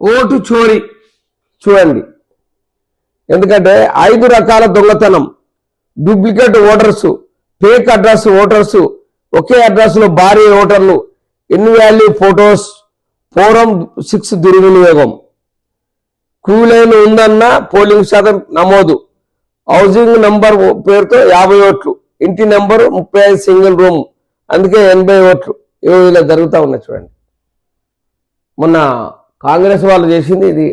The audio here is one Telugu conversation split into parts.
ఓటు చోరీ. చూడండి. ఎందుకంటే ఐదు రకాల దొంగతనం. Duplicate voters fake address voters ఒకే అడ్రస్లో భారీ ఓటర్లు ఎన్ని వాల్యూ ఫోటోస్ ఫోరం సిక్స్ దుర్వినియోగం. క్యూ లైన్ ఉందన్న పోలింగ్ శాతం నమోదు. హౌసింగ్ నంబర్ పేరుతో యాభై ఓట్లు ఇంటి నెంబర్ ముప్పై ఐదు సింగిల్ రూమ్ అందుకే ఎనభై ఓట్లు. ఇలా జరుగుతూ ఉన్నాయి చూడండి. మొన్న కాంగ్రెస్ వాళ్ళు చేసింది ఇది.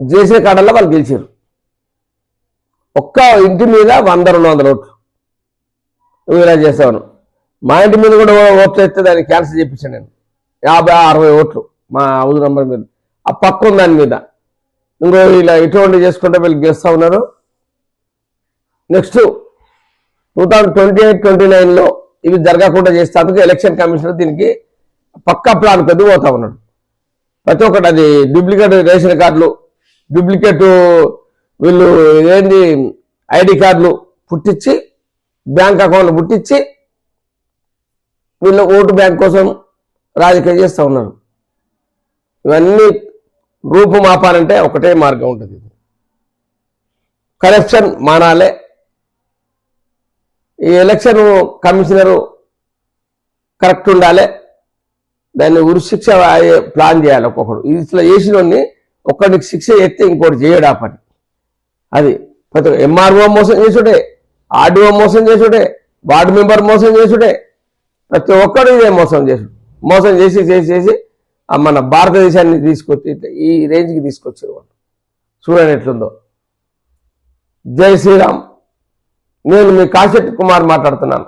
చేసే కాడల్లో వాళ్ళు గెలిచారు ఒక్క ఇంటి మీద వంద రెండు వందల ఓట్లు. నువ్వు ఇలా చేసావు మా ఇంటి మీద కూడా ఓట్లు వేస్తే దాన్ని క్యాన్సిల్ చేయించాను నేను. యాభై అరవై ఓట్లు మా హౌస్ నంబర్ మీద. ఆ పక్క ఉంది దాని మీద. ఇంకో ఇలా ఇటువంటి చేసుకుంటే వీళ్ళు గెలుస్తూ ఉన్నారు. Next two thousand twenty eight twenty నైన్లో ఇవి జరగకుండా చేస్తానికి ఎలక్షన్ కమిషనర్ దీనికి పక్కా ప్లాన్ పెద్ద పోతా ఉన్నాడు. ప్రతి ఒక్కటి అది డూప్లికేట్ రేషన్ కార్డులు డూప్లికేట్ వీళ్ళు ఏంది ఐడి కార్డులు పుట్టించి బ్యాంక్ అకౌంట్లు పుట్టించి వీళ్ళు ఓటు బ్యాంక్ కోసం రాజకీయం చేస్తూ ఉన్నారు. ఇవన్నీ రూపుమాపాలంటే ఒకటే మార్గం ఉంటుంది. కరప్షన్ మానాలే. ఈ ఎలక్షన్ కమిషనరు కరెక్ట్ ఉండాలి. దాన్ని ఉరి శిక్ష ప్లాన్ చేయాలి ఒక్కొక్కడు. ఇట్లా చేసినోడిని ఒక్కడికి శిక్ష ఎత్తే ఇంకోటి చేయడు పని అది ప్రతి ఎంఆర్ఓ మోసం చేసుడే ఆర్డీఓ మోసం చేసుడే వార్డు మెంబర్ మోసం చేసుడే ప్రతి ఒక్కడు ఇదే మోసం చేసుడు మోసం చేసి చేసి చేసి మన భారతదేశాన్ని తీసుకొచ్చి ఈ రేంజ్కి తీసుకొచ్చారు వాళ్ళు. చూడండి ఎట్లుందో. జై శ్రీరామ్. నేను మీ కాశెట్టి కుమార్ మాట్లాడుతున్నాను.